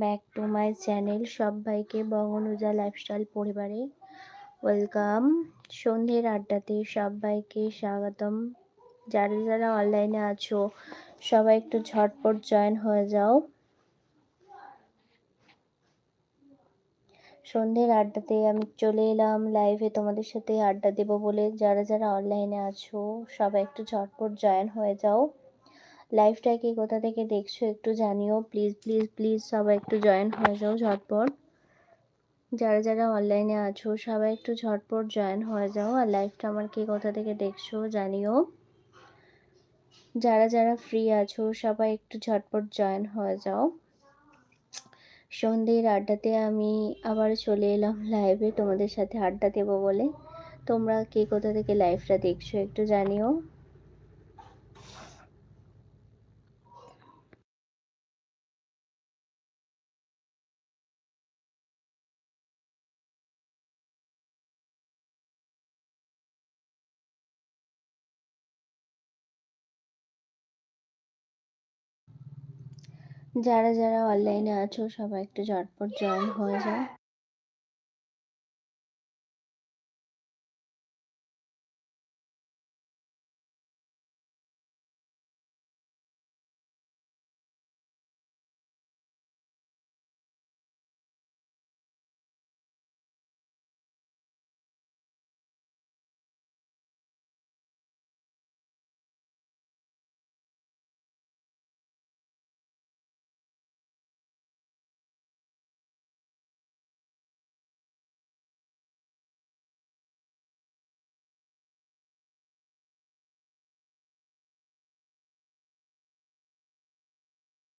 Back to my channel সবাইকে বঙ্গনুজা lifestyle পরিবারে। Welcome. সন্ধ্যের আড্ডাতে সবাইকে স্বাগতম। যারা যারা অনলাইনে আছো, সবাই একটু ঝটপট জয়েন হয়ে যাও। সন্ধ্যের আড্ডাতে আমি চলে এলাম। লাইভে তোমাদের সাথে আড্ডা দেবো বলে। যারা যারা অনলাইনে আছো, সবাই একটু ঝটপট জয়েন হয়ে যাও। লাইভটাকে কোথা থেকে দেখছ একটু জানিও। প্লিজ প্লিজ প্লিজ সবাই একটু জয়েন হয়ে যাও ঝটপট। যারা যারা অনলাইনে আছো, সবাই একটু ঝটপট জয়েন হয়ে যাও আর লাইভটা আমার কে কোথা থেকে দেখছ জানিও। যারা যারা ফ্রি আছো, সবাই একটু ঝটপট জয়েন হয়ে যাও। সন্ধ্যের আড্ডাতে আমি আবার চলে এলাম লাইভে তোমাদের সাথে আড্ডা দেবো বলে। তোমরা কে কোথা থেকে লাইভটা দেখছ একটু জানিও। যারা যারা অনলাইনে আছো সবাই একটু ঝটপট জয়েন হয়ে যাও।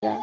来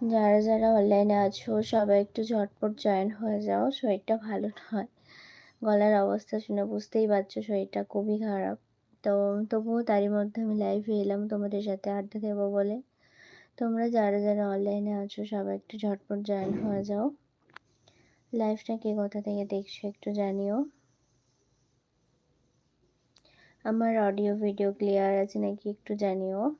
যারা যারা অনলাইনে আছো, সবাই একটু ঝটপট জয়েন হয়ে যাও। শরীরটা ভালো নয়। গলার অবস্থা শুনে বুঝতেই পারছ শরীরটা খুবই খারাপ। তো, তবুও তারই মধ্যে আমি লাইভে এলাম তোমাদের সাথে আড্ডা দেবো বলে। তোমরা যারা যারা অনলাইনে আছো, সবাই একটু ঝটপট জয়েন হয়ে যাও। লাইভটা কে কোথা থেকে দেখছ একটু জানিও। আমার অডিও ভিডিও ক্লিয়ার আছে নাকি একটু জানিও।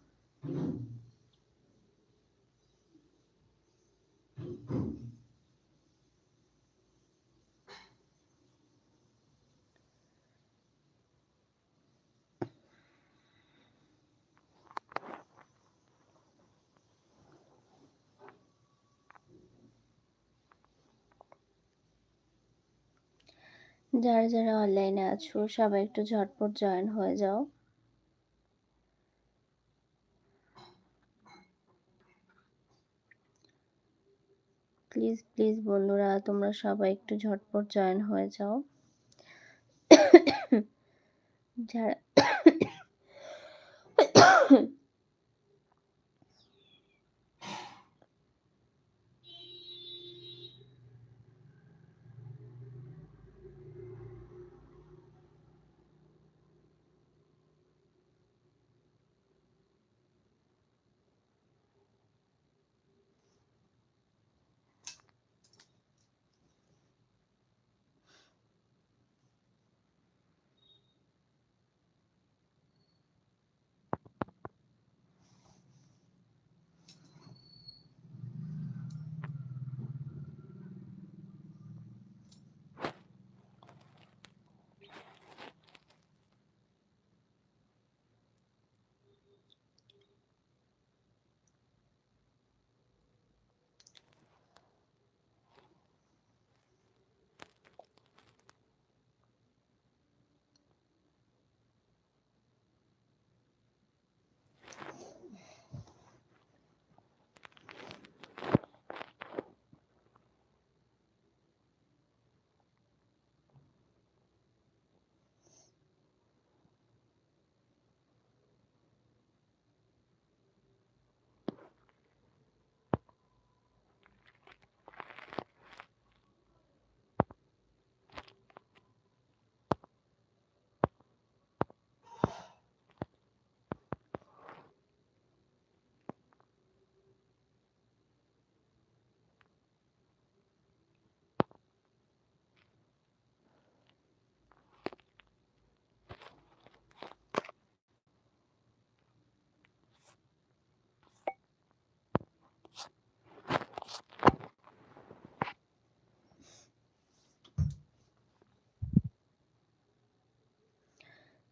যারা যারা অনলাইনে আছো সবাই একটু ঝটপট জয়েন হয়ে যাও। প্লিজ প্লিজ বন্ধুরা তোমরা সবাই একটু ঝটপট জয়েন হয়ে যাও। যারা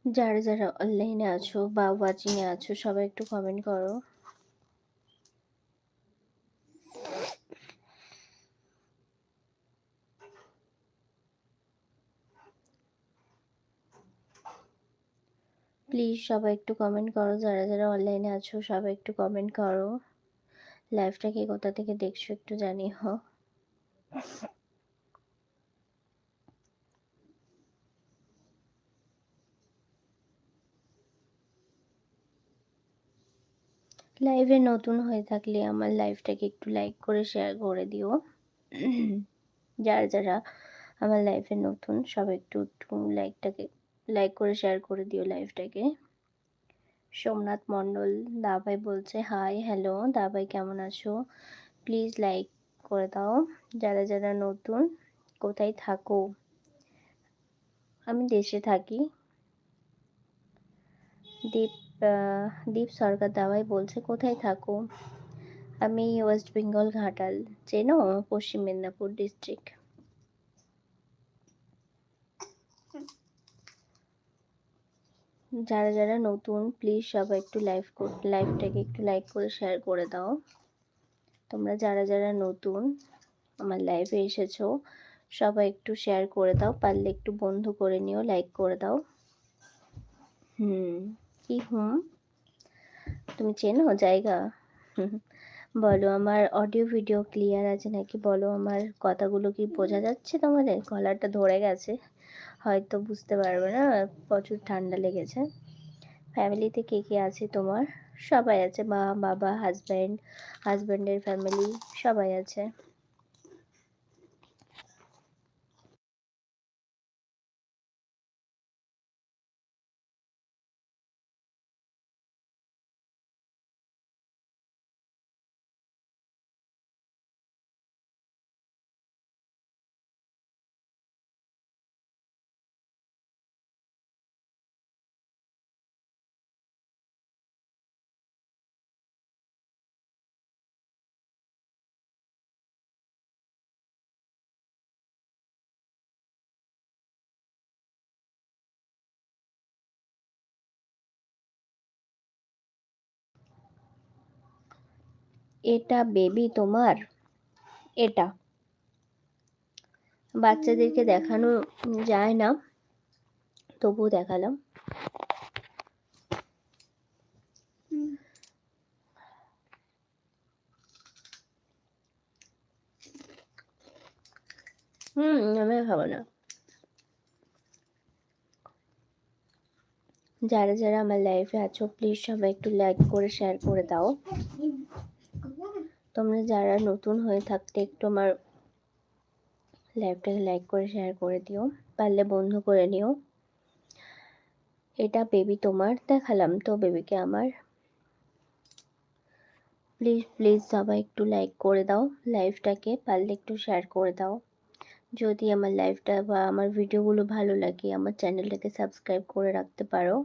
যারা যারা অনলাইনে আছো বা ওয়াচিংয়ে আছো, সবাই একটু কমেন্ট করো। প্লিজ সবাই একটু কমেন্ট করো, যারা যারা অনলাইনে আছো, সবাই একটু কমেন্ট করো। লাইভটাকে কোথা থেকে দেখছ একটু জানিও। লাইভে নতুন হয়ে থাকলে আমার লাইভটাকে একটু লাইক করে শেয়ার করে দিও। যারা যারা আমার লাইফে নতুন সব একটু একটু লাইকটাকে লাইক করে শেয়ার করে দিও লাইভটাকে সোমনাথ মণ্ডল দাবাই বলছে হাই হ্যালো দাবাই কেমন আছো? প্লিজ লাইক করে দাও। যারা যারা নতুন, কোথায় থাকো? আমি দেশে থাকি। দীপ দীপ সরকার দাওয়াই বলছে, কোথায় থাকো? আমি ওয়েস্ট বেঙ্গল ঘাটাল, চেনো? পশ্চিম মেদিনীপুর ডিস্ট্রিক্ট যারা যারা নতুন প্লিজ সবাই একটু লাইভ লাইভটাকে একটু লাইক করে শেয়ার করে দাও। তোমরা যারা যারা নতুন, আমার লাইভে এসেছ, সবাই একটু শেয়ার করে দাও, পারলে একটু বন্ধু করে নিও লাইক করে দাও। হুম। কি, হুম? তুমি চেনো জায়গা? বলো, আমার অডিও ভিডিও ক্লিয়ার আছে নাকি? বলো, আমার কথাগুলো কি বোঝা যাচ্ছে তোমাদের? গলাটা ধরে গেছে। হয়তো বুঝতে পারবে না, প্রচুর ঠান্ডা লেগেছে। ফ্যামিলিতে কে কে আছে তোমার? সবাই আছে, মা, বাবা, হাজব্যান্ড, হাজব্যান্ডের ফ্যামিলি, সবাই আছে। এটা বেবি তোমার? এটা। বাচ্চাদেরকে দেখানো যায় না, তবুও দেখালাম। হুম খাব না। যারা যারা আমার লাইফে আছো প্লিজ সবাই একটু লাইক করে শেয়ার করে দাও। তোমরা যারা নতুন হয়ে থাকতে একটু আমার লাইভটাকে লাইক করে শেয়ার করে দিও। পারলে বন্ধু করে নিও। এটা বেবি তোমার দেখালাম, তো বেবিকে আমার। প্লিজ প্লিজ সবাই একটু লাইক করে দাও লাইভটাকে পারলে একটু শেয়ার করে দাও। যদি আমার লাইভটা বা আমার ভিডিওগুলো ভালো লাগে, আমার চ্যানেলটাকে সাবস্ক্রাইব করে রাখতে পারো।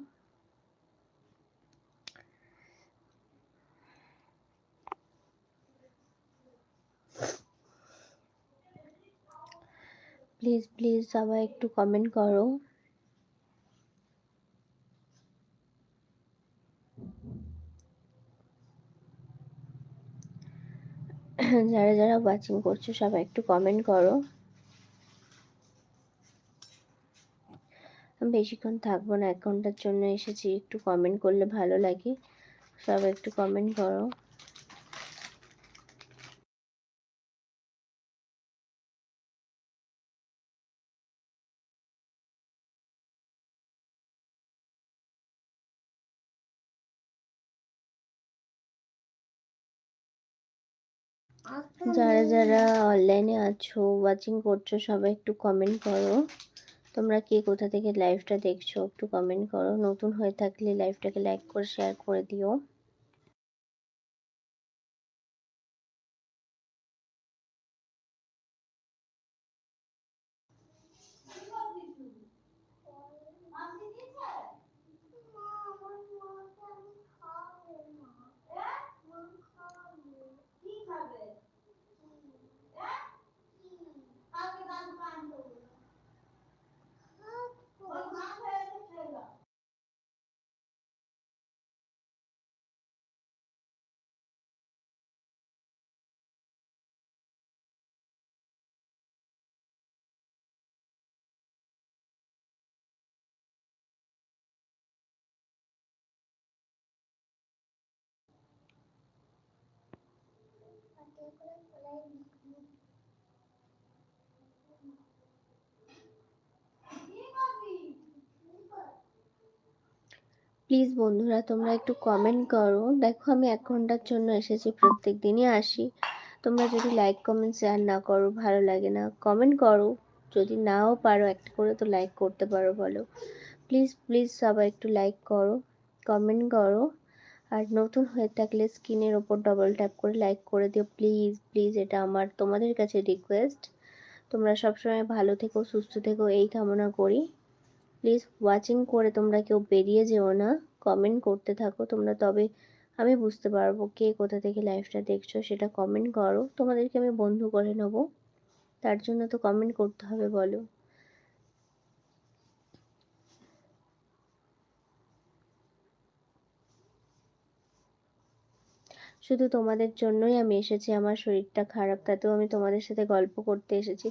প্লিজ প্লিজ সবাই একটু কমেন্ট করো। যারা যারা ওয়াচিং করছ, সবাই একটু কমেন্ট করো। বেশিক্ষণ থাকব না, এক ঘণ্টার জন্য এসেছি, একটু কমেন্ট করলে ভালো লাগে। সবাই একটু কমেন্ট করো। যারা যারা অনলাইনে আছো ওয়াচিং করছ, সবাই একটু কমেন্ট করো। তোমরা কে কোথা থেকে লাইভটা দেখছ, একটু কমেন্ট করো। নতুন হয়ে থাকলে লাইভটাকে লাইক করে শেয়ার করে দিও। প্লিজ বন্ধুরা, তোমরা একটু কমেন্ট করো। দেখো, আমি এক ঘণ্টার জন্য এসেছি প্রত্যেক দিনই আসি। তোমরা যদি লাইক কমেন্ট শেয়ার না করো, ভালো লাগে না কমেন্ট করো। যদি নাও পারো একটা করে, তো লাইক করতে পারো, বলো। প্লিজ প্লিজ সবাই একটু লাইক করো কমেন্ট করো। আর নতুন হয়ে থাকলে স্ক্রিনের ওপর ডবল ট্যাপ করে লাইক করে দিও। প্লিজ প্লিজ এটা আমার তোমাদের কাছে রিকোয়েস্ট তোমরা সবসময় ভালো থেকো, সুস্থ থেকো, এই কামনা করি। প্লিজ ওয়াচিং করে তোমরা কেউ বেরিয়ে যেও না। কমেন্ট করতে থাকো, তোমরা তবে আমি বুঝতে পারব কে কোথা থেকে লাইভটা দেখছ, সেটা কমেন্ট করো। তোমাদেরকে আমি বন্ধু করে নেব। তার জন্য তো কমেন্ট করতে হবে, বলো। শুধু তোমাদের জন্যই আমি এসেছি, আমার শরীরটা খারাপ, তাতেও আমি তোমাদের সাথে গল্প করতে এসেছি।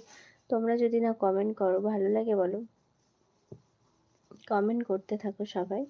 তোমরা যদি না কমেন্ট করো, ভালো লাগে বলো। কমেন্ট করতে থাকো সবাই।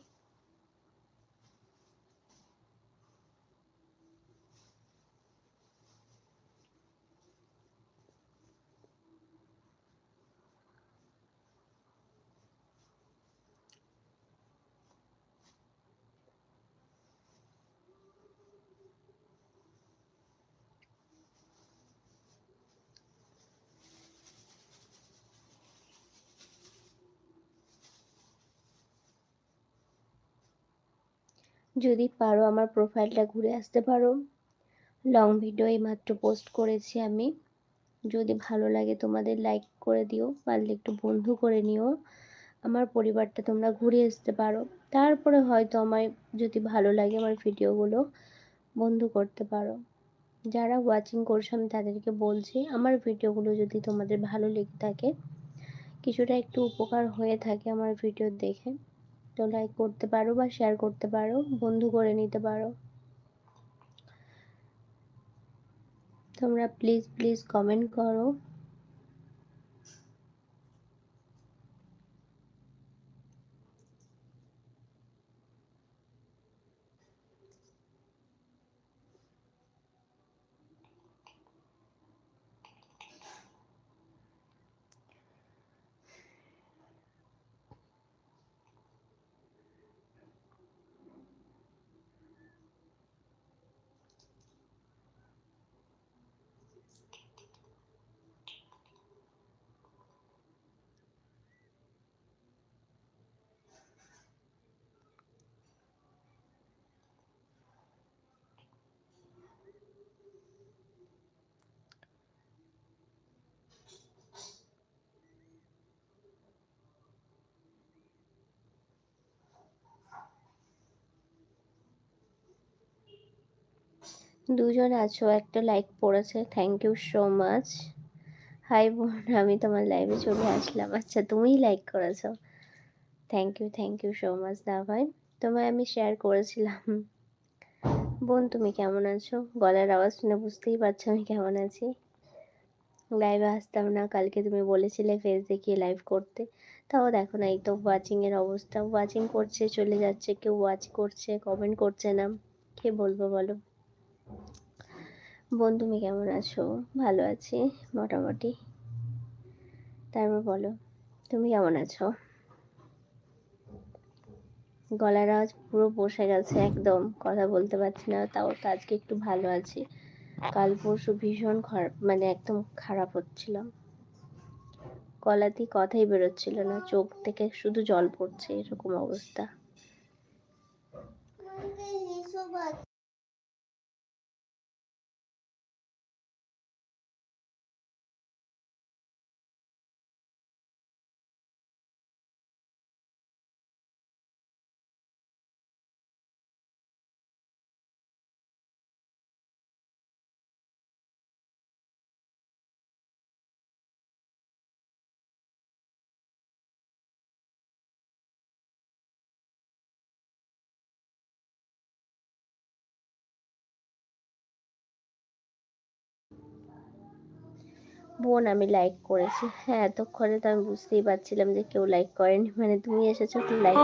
যদি পারো আমার প্রোফাইলটা ঘুরে আসতে পারো। লং ভিডিও এইমাত্র পোস্ট করেছি আমি। যদি ভালো লাগে তোমাদের লাইক করে দিও, পারলে একটু বন্ধু করে নিও। আমার পরিবারটা তোমরা ঘুরে আসতে পারো। তারপরে হয়তো আমায় যদি ভালো লাগে আমার ভিডিওগুলো বন্ধু করতে পারো। যারা ওয়াচিং করছ আমি তাদেরকে বলছি, আমার ভিডিওগুলো যদি তোমাদের ভালো লেগে থাকে, কিছুটা একটু উপকার হয়ে থাকে আমার ভিডিও দেখে তো লাইক করতে পারো বা শেয়ার করতে পারো, বন্ধু করে নিতে পারো। তোমরা প্লিজ প্লিজ কমেন্ট করো। দুজন আছো, একটা লাইক পড়েছে thank you so much hi বোন, আমি তোমার লাইভে চলে আসলাম। আচ্ছা তুমিই লাইক করেছ? Thank you thank you so much দা ভাই তোমায় আমি শেয়ার করেছিলাম। বোন, তুমি কেমন আছো? গলার আওয়াজ শুনে বুঝতেই পারছ আমি কেমন আছি। লাইভে আসতাম না, কালকে তুমি বলেছিলে ফেস দেখিয়ে লাইভ করতে। তাও দেখো না, এই তো ওয়াচিংয়ের অবস্থা। ওয়াচিং করছে, চলে যাচ্ছে, কেউ ওয়াচ করছে কমেন্ট করছে না। কে বলব বলো? বোন, তুমি কেমন আছো? ভালো আছি, মোটামুটি। তারপর বলো, তুমি কেমন আছো? গলার আওয়াজ পুরো বসে গেছে একদম, কথা বলতে পারছি না, তাও তো আজকে একটু ভালো আছি। কাল পরশু ভীষণ খারাপ মানে একদম খারাপ হচ্ছিল। গলাতেই কথাই বেরোচ্ছিল না, চোখ থেকে শুধু জল পড়ছে, এরকম অবস্থা। বোন আমি লাইক করেছি। হ্যাঁ এতক্ষণে তো আমি বুঝতেই পারছিলাম যে কেউ লাইক করেনি। মানে তুমি এসেছ লাইক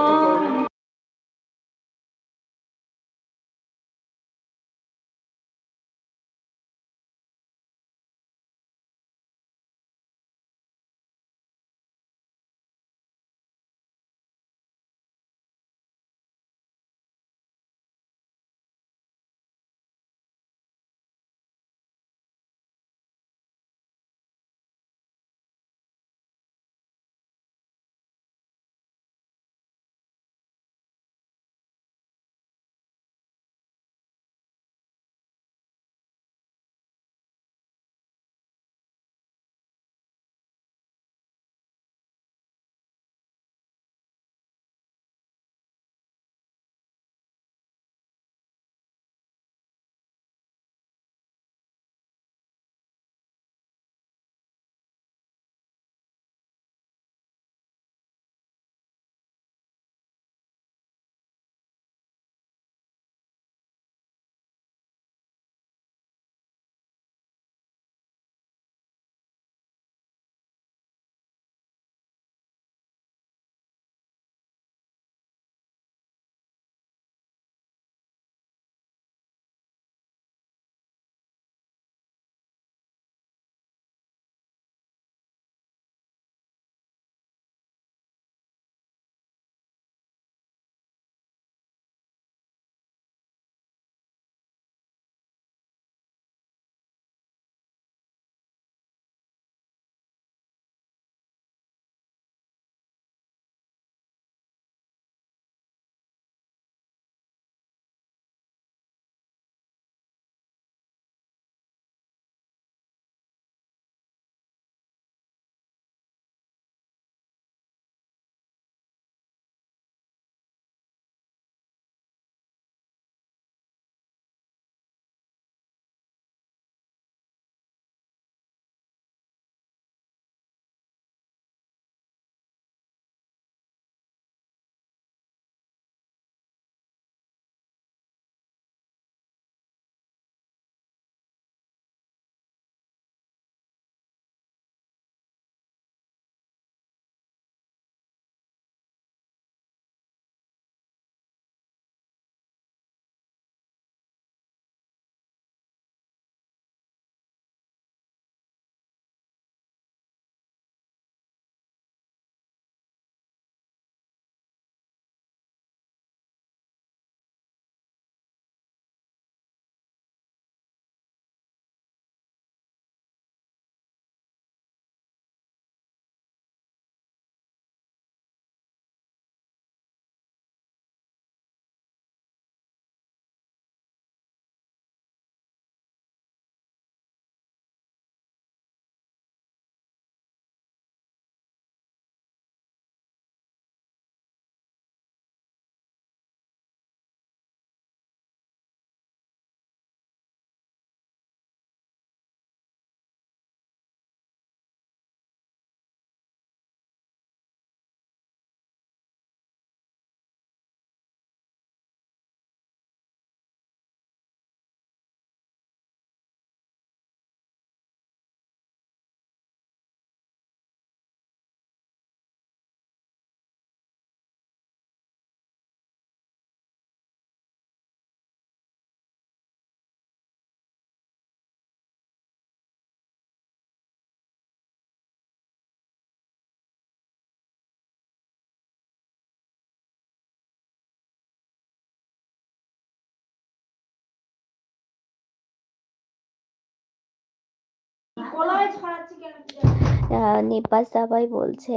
নিপাস দাবাই বলছে,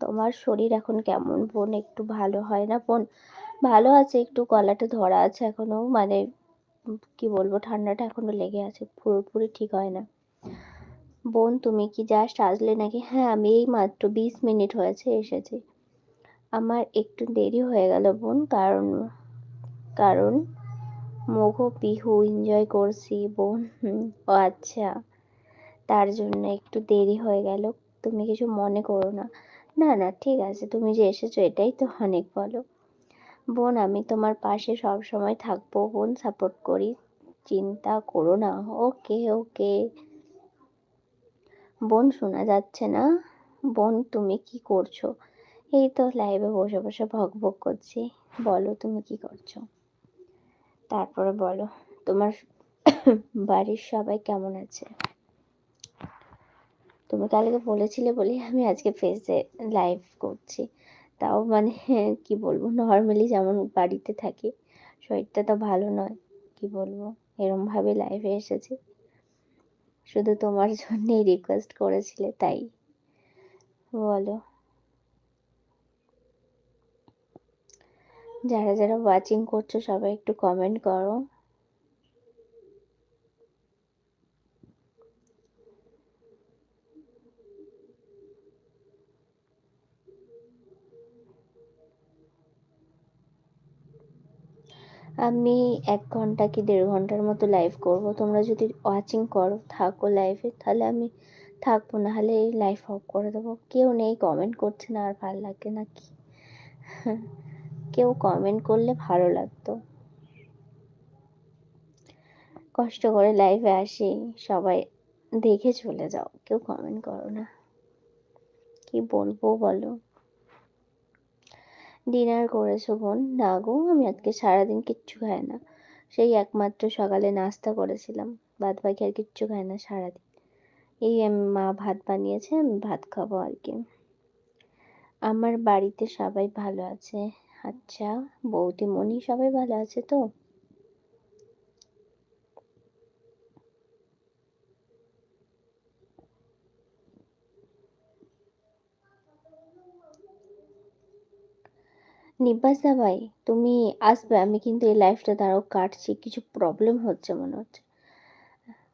তোমার শরীর এখন কেমন বোন? একটু ভালো হয় না বোন? ভালো আছে, একটু গলাটা ধরা আছে এখনও মানে কি বলব, ঠান্ডাটা এখনও লেগে আছে, পুরোপুরি ঠিক হয় না। বোন, তুমি কি জাস্ট আসলে নাকি? হ্যাঁ আমি এই মাত্র বিশ মিনিট হয়েছে এসেছি। আমার একটু দেরি হয়ে গেল বোন, কারণ কারণ, মোঘ পিহু এনজয় করছি বোন। ও আচ্ছা। তার জন্য একটু দেরি হয়ে গেল। তুমি কিছু মনে করো না। না না, ঠিক আছে, তুমি যে এসেছ এটাই তো অনেক বলো বোন, আমি তোমার পাশে সব সময় থাকব বোন সাপোর্ট করি, চিন্তা করো না। ওকে ওকে। বোন, শোনা যাচ্ছে না? বোন, তুমি কি করছ? এই তো লাইভে বসে বসে ভক করছি। বলো, তুমি কি করছ? তারপরে বলো, তোমার বাড়ির সবাই কেমন আছে? তুমি কালকে বলেছিলে বলেই আমি আজকে ফেসে লাইভ করছি। তাও মানে কি বলব নর্মালি যেমন বাড়িতে থাকি, শরীরটা তো ভালো নয়, কি বলব এরমভাবে লাইভে এসেছি। শুধু তোমার জন্যেই রিকোয়েস্ট করেছিলে, তাই। বলো। যারা যারা ওয়াচিং করছ সবাই একটু কমেন্ট করো। আমি এক ঘণ্টা কি দেড় ঘণ্টার মতো লাইভ করব? তোমরা যদি ওয়াচিং করো, থাকো লাইভে তাহলে আমি থাকব না হলে এই লাইভ অফ করে দেবো। কেউ নেই কমেন্ট করছে না, আর ভালো লাগে না কি? কেউ কমেন্ট করলে ভালো লাগতো। কষ্ট করে লাইভে আসি, সবাই দেখে চলে যাও, কেউ কমেন্ট করো না। কি বলব বলো? ডিনার করেছ বোন। না গো, আমি আজকে সারাদিন কিচ্ছু খাই না। সেই একমাত্র সকালে নাস্তা করেছিলাম। বাদ বাকি আর কিচ্ছু খাই না সারাদিন। এই আমি মা ভাত বানিয়েছে, আমি ভাত খাব আর কি। আমার বাড়িতে সবাই ভালো আছে। আচ্ছা বৌদি মনি সবাই ভালো আছে তো? নিবাসা ভাই, তুমি আসবে, আমি কিন্তু এই লাইফটা তারাও কাটছি, কিছু প্রবলেম হচ্ছে মনে হচ্ছে।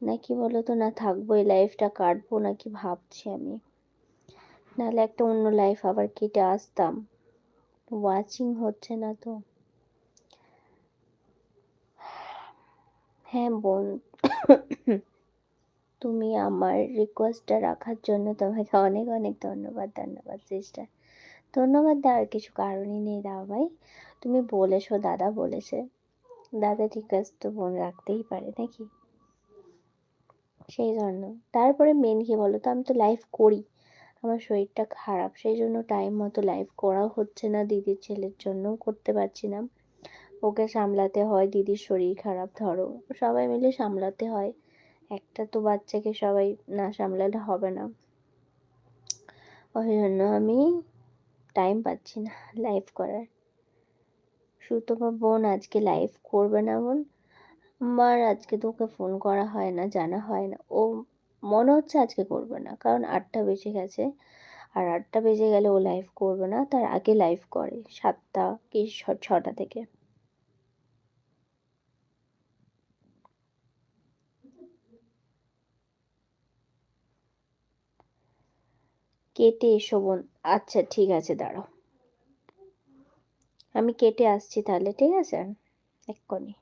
নাকি বলো তো, না থাকব, এই লাইফটা কাটবো নাকি ভাবছি আমি। নাহলে একটা অন্য লাইফ আবার কেটে আসতাম। ওয়াচিং হচ্ছে না তো। হ্যাঁ বোন, তুমি আমার রিকোয়েস্টটা রাখার জন্য তোমাকে অনেক অনেক ধন্যবাদ ধন্যবাদ সিস্টার ধন্যবাদ দেওয়ার কিছু কারণই নেই দাও ভাই তুমি বলেছ, দাদা বলেছে। দাদা রিকোয়েস্ট তো বোন রাখতেই পারে, নাকি? সেই জন্য। তারপরে মেন কি বলো তো? আমি তো লাইভ করি। আমার শরীরটা খারাপ, সেই জন্য টাইম মতো লাইভ করাও হচ্ছে না। দিদির ছেলের জন্যও করতে পারছি না। ওকে সামলাতে হয়, দিদির শরীর খারাপ, ধরো। সবাই মিলে সামলাতে হয়। একটা তো বাচ্চাকে সবাই না সামলালে হবে না। ওই জন্য আমি টাইম পাচ্ছি না লাইভ করার। সুতপা বোন আজকে লাইভ করবে না বোন। আমার আজকে তোকে ফোন করা হয় না, জানা হয় না। ও মনে হচ্ছে আজকে করবে না, কারণ আটটা বেজে গেছে। আর আটটা বেজে গেলে ও লাইভ করবে না, তার আগে লাইভ করে সাতটা কি ছটা থেকে। কেটে এসো বোন আচ্ছা ঠিক আছে দাঁড়াও। আমি কেটে আসছি তাহলে ঠিক আছে? এক্ষুনি।